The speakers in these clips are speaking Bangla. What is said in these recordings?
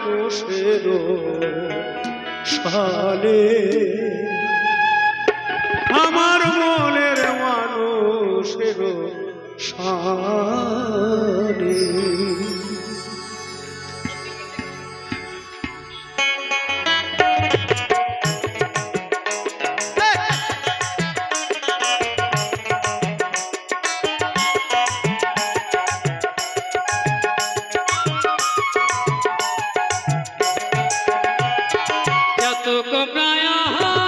মানুষের সালে আমার মনের মানুষের সালে মায়া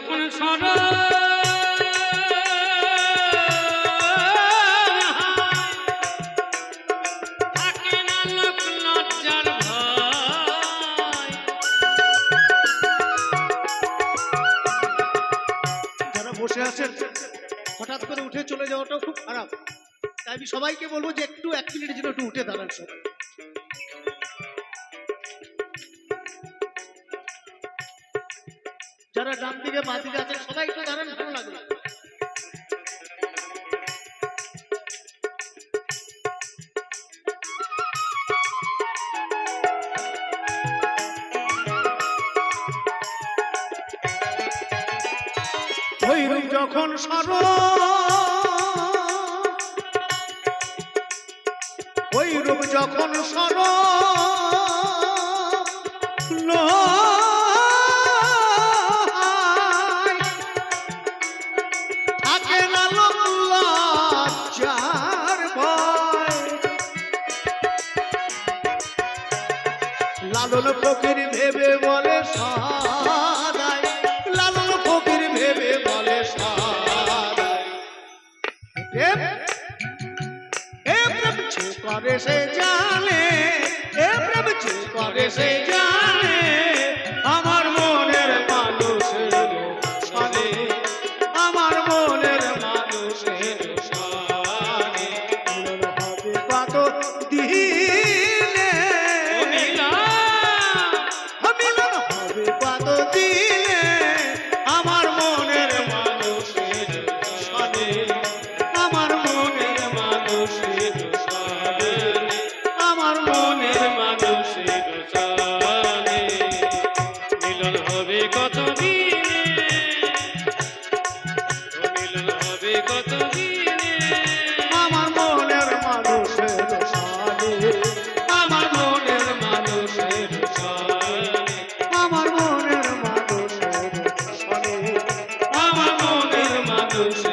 যখন সর বসে হঠাৎ করে উঠে চলে যাওয়াটাও খুব খারাপ। তাই আমি সবাইকে বলব যে একটু এক মিনিটের জন্য একটু উঠে দাঁড়ান সবাই। যারা ডান দিকে বাঁ দিকে আছেন সবাই একটু দাঁড়ান, ভালো লাগবে ভৈরব যখন সর ভৈরব যখন সর লালন ফকির ভেবে বলে সাদাই লালন ফকির ভেবে বলে করে সে জানে করে সে জানে solution.